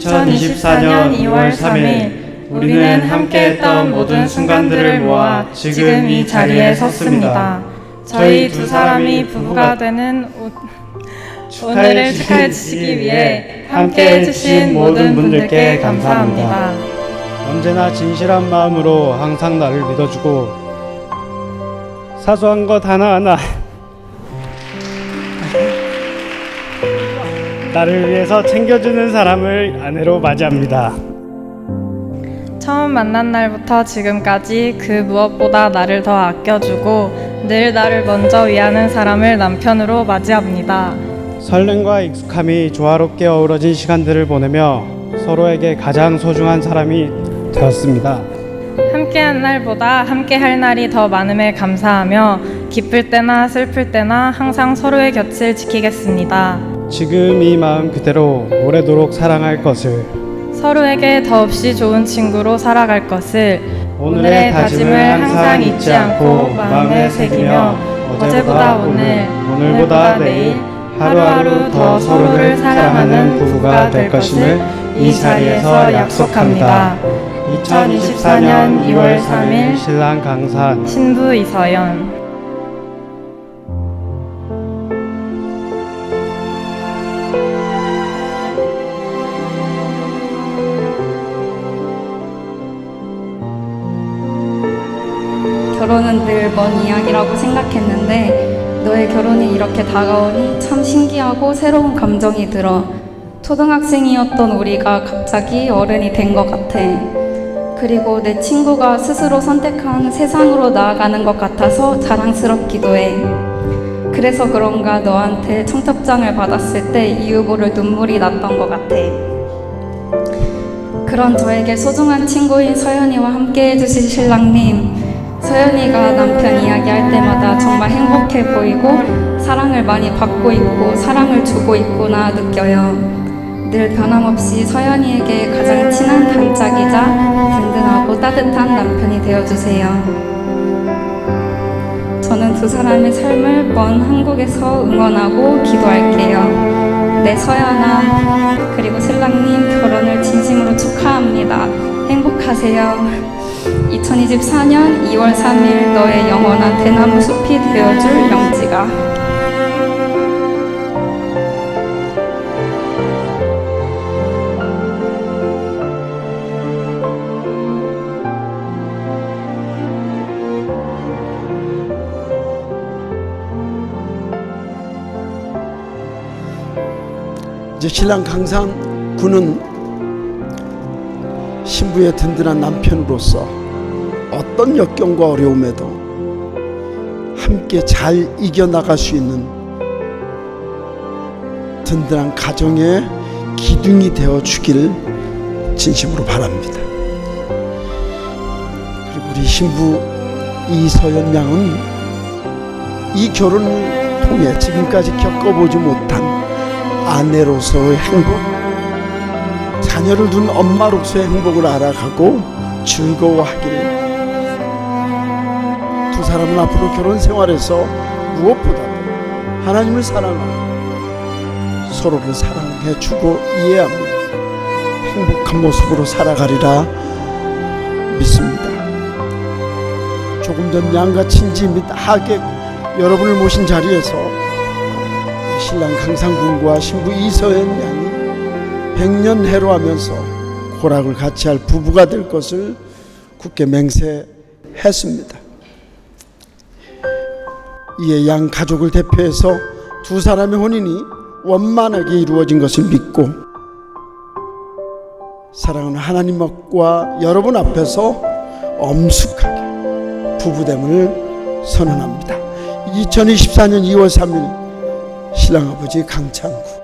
2024년 2월 3일 우리는 함께했던 모든 순간들을 모아 지금 이 자리에 섰습니다. 저희 두 사람이 부부가 되는 오- 오늘을 축하해 주시기 위해 함께 해 주신 모든 분들께 감사합니다. 언제나 진실한 마음으로 항상 나를 믿어주고 사소한 것 하나하나 나를 위해서 챙겨주는 사람을 아내로 맞이합니다. 처음 만난 날부터 지금까지 그 무엇보다 나를 더 아껴주고 늘 나를 먼저 위하는 사람을 남편으로 맞이합니다. 설렘과 익숙함이 조화롭게 어우러진 시간들을 보내며 서로에게 가장 소중한 사람이 되었습니다. 함께한 날보다 함께할 날이 더 많음에 감사하며 기쁠 때나 슬플 때나 항상 서로의 곁을 지키겠습니다. 지금 이 마음 그대로 오래도록 사랑할 것을 서로에게 더없이 좋은 친구로 살아갈 것을 오늘의 다짐을 항상 잊지 않고 마음에 새기며 어제보다 오늘, 오늘보다 내일 하루하루 더 서로를 사랑하는 부부가 될 것임을 이 자리에서 약속합니다. 2024년 2월 3일 신랑 강산 신부 이서연 결혼은 늘 먼 이야기라고 생각했는데 너의 결혼이 이렇게 다가오니 참 신기하고 새로운 감정이 들어 초등학생이었던 우리가 갑자기 어른이 된 것 같아. 그리고 내 친구가 스스로 선택한 세상으로 나아가는 것 같아서 자랑스럽기도 해. 그래서 그런가 너한테 청첩장을 받았을 때 이유 모를 눈물이 났던 것 같아. 그런 저에게 소중한 친구인 서연이와 함께 해주신 신랑님. 서연이가 남편 이야기할 때마다 정말 행복해 보이고 사랑을 많이 받고 있고 사랑을 주고 있구나 느껴요. 늘 변함없이 서연이에게 가장 친한 단짝이자 든든하고 따뜻한 남편이 되어주세요. 저는 두 사람의 삶을 먼 한국에서 응원하고 기도할게요. 내 서연아, 그리고 신랑님 결혼을 진심으로 축하합니다. 행복하세요. 2024년 2월 3일 너의 영원한 대나무 숲이 되어줄 영지가. 이제 신랑 강산 군은 신부의 든든한 남편으로서 어떤 역경과 어려움에도 함께 잘 이겨나갈 수 있는 든든한 가정의 기둥이 되어 주길 진심으로 바랍니다. 그리고 우리 신부 이서연 양은 이 결혼을 통해 지금까지 겪어보지 못한 아내로서의 행복, 자녀를 둔 엄마로서의 행복을 알아가고 즐거워하기를 두 사람은 앞으로 결혼 생활에서 무엇보다도 하나님을 사랑하고 서로를 사랑해 주고 이해하며 행복한 모습으로 살아가리라 믿습니다. 조금 전 양가 친지 및 하객 여러분을 모신 자리에서 신랑 강상군과 신부 이서연 양이 백년 해로하면서 고락을 같이 할 부부가 될 것을 굳게 맹세했습니다. 이에 양 가족을 대표해서 두 사람의 혼인이 원만하게 이루어진 것을 믿고 사랑하는 하나님과 여러분 앞에서 엄숙하게 부부됨을 선언합니다. 2024년 2월 3일 신랑 아버지 강창구